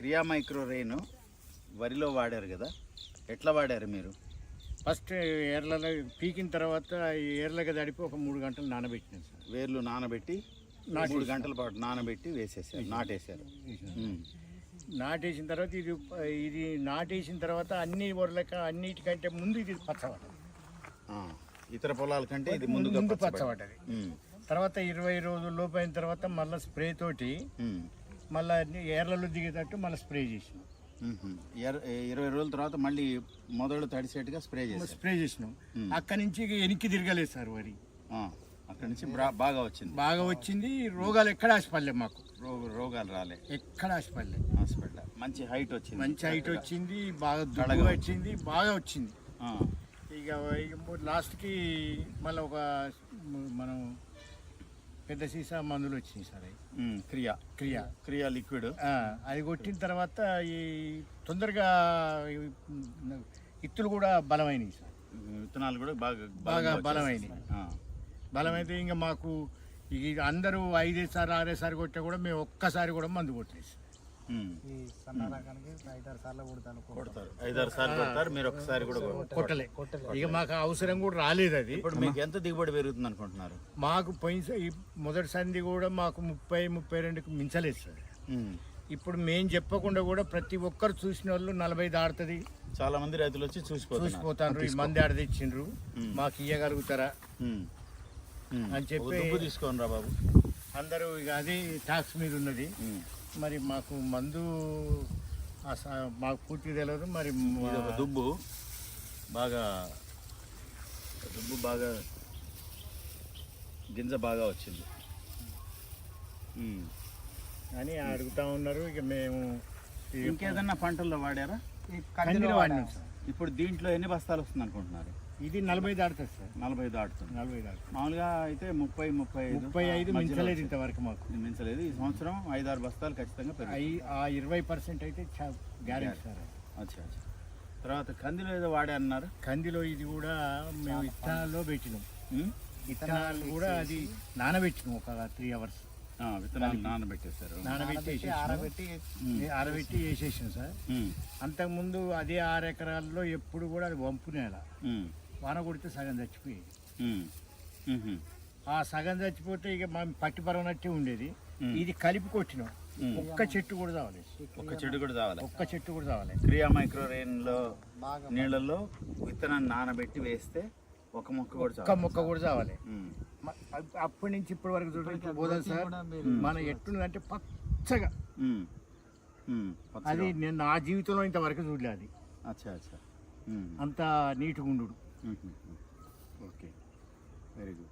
క్రియా micro rain వరిలో వాడారు కదా. ఎట్లా వాడారు మీరు? ఫస్ట్ ఏర్లలో పీకిన తర్వాత ఈ ఏర్లగా తడిపి ఒక మూడు గంటలు నానబెట్టినాం సార్. వేర్లు నానబెట్టి. మూడు గంటల పాటు నానబెట్టి వేసేసారు నాటేశారు. నాటేసిన తర్వాత ఇది ఇది నాటేసిన తర్వాత అన్ని వరలక అన్నిటికంటే ముందు ఇది పచ్చబడ్డది. ఇతర పొలాల కంటే ఇది ముందు పచ్చబడి- పచ్చబడ్డది. తర్వాత ఇరవై రోజుల లోపు అయిన తర్వాత మళ్ళీ స్ప్రే తోటి మళ్ళీ ఏర్లలో దిగేటట్టు మళ్ళీ స్ప్రే చేసినాం. ఇరవై రోజుల తర్వాత మళ్ళీ మొదలు తడిసేట్టుగా స్ప్రే చేశారు. స్ప్రే చేసినాం. అక్కడి నుంచి వెనక్కి తిరగలేదు సార్ వరి. అక్కడి నుంచి బాగా వచ్చింది. బాగా వచ్చింది. రోగాలు ఎక్కడ ఆశపడలే మాకు. రోగ రోగాలు రాలే. ఎక్కడ ఆశపడలే హాస్పిటల్. మంచి హైట్ వచ్చింది. మంచి హైట్ వచ్చింది. బాగా దుడ్డుగా వచ్చింది. బాగా వచ్చింది. ఇక లాస్ట్కి మళ్ళీ ఒక మనం పెద్ద సీసా మందులు వచ్చినాయి సార్ అవి. క్రియా. క్రియ. క్రియా లిక్విడ్. అది కొట్టిన తర్వాత ఈ తొందరగా ఇత్తులు కూడా బలమైనవి సార్. విత్తనాలు కూడా బాగా బాగా బలమైనవి. బలమైతే ఇంకా మాకు అందరూ ఐదేసారి ఆరేసారి కొట్టా కూడా మేము ఒక్కసారి కూడా మందు కొట్టలేదు. ఈ సన్న రకానికి ఐదారు సార్లు కొడతాను కొడతారు. ఐదారు సార్లు కొడతారు. మీరు ఒకసారి కూడా. కొట్టలే ఇక మాకు అవసరం కూడా రాలేదు అది. ఇప్పుడు మీకు ఎంత దిగుబడి పెరుగుతుంది అనుకుంటున్నారు? మాకు పోయిన మొదటి సంధి కూడా మాకు ముప్పై ముప్పై రెండుకి మించలేదు సార్. ఇప్పుడు మేం చెప్పకుండా కూడా ప్రతి ఒక్కరు చూసిన వాళ్ళు నలభై దాడుతుంది చాలా మంది రైతులు వచ్చి చూసిపోతున్నారు. చూసిపోతారు ఈ మంది ఆడ తెచ్చిండ్రు. మాకు ఇయ్యగలుగుతారా. అని చెప్పి- తీసుకోండి రా బాబు. అందరూ ఇక అది ట్యాక్స్ మీద ఉన్నది. మరి మాకు మందు మాకు పూర్తి తెలియదు మరి ఒక దుబ్బు. బాగా దుబ్బు బాగా గింజ బాగా వచ్చింది. అని అడుగుతా ఉన్నారు ఇక మేము ఇంకేదన్నా పంటల్లో వాడారా? కందిలో వాడినాం సార్. ఇప్పుడు దీంట్లో ఎన్ని బస్తాలు వస్తుంది అనుకుంటున్నారు ఇది నలభై దాడుతుంది సార్. నలభై దాటుతుంది. నలభై దాడుతుంది మామూలుగా అయితే ముప్పై ముప్పై ఐదు ముప్పై ఐదు మించలేదు. ఇంతవరకు మాకు. ఇది మించలేదు. ఈ సంవత్సరం ఐదారు బస్తాలు ఖచ్చితంగా పెరిగాయి అయి- ఆ ఇరవై పర్సెంట్ అయితే గ్యారెంటీ సార్. అచ్చా అచ్చా. తర్వాత కందిలో ఏదో వాడే అన్నారు? కందిలో ఇది కూడా మేము ఇత్తనాల్లో పెట్టినాం? ఇత్తనాలు కూడా అది నానబెట్టినాం ఒక త్రీ అవర్స్. ఆ, విత్తనాలు నానబెట్టేశారు. నానబెట్టి. ఆరబెట్టి. ఆరబెట్టి వేసేసాం సార్. అంతకుముందు అదే ఆరు ఎకరాల్లో ఎప్పుడు కూడా అది వంపు నేల. వాన కొడితే సగం చచ్చిపోయేది. ఆ సగం చచ్చిపోతే ఇక మనం పట్టి పరవనట్టే ఉండేది. ఇది కలిపి కొట్టినాం. ఒక్క చెట్టు కూడా చావలేదు ఒక్క చెడు కూడా తావాలి ఒక్క చెట్టు కూడా చావలేదు క్రియా మైక్రో రెయిన్లో బాగా నీళ్ళల్లో విత్తనాన్ని నానబెట్టి వేస్తే ఒక మొక్క కూడా ఒక్క మొక్క కూడా చావాలి అప్పటి నుంచి ఇప్పటి వరకు చూడండి బోధన సార్ మన ఎట్లుందంటే పచ్చగా. అది నేను నా జీవితంలో ఇంతవరకు చూడలే అది. అచ్చా అచ్చా. అంత నీట్గా ఉండు Mm-hmm. Mm-hmm. Okay, very good.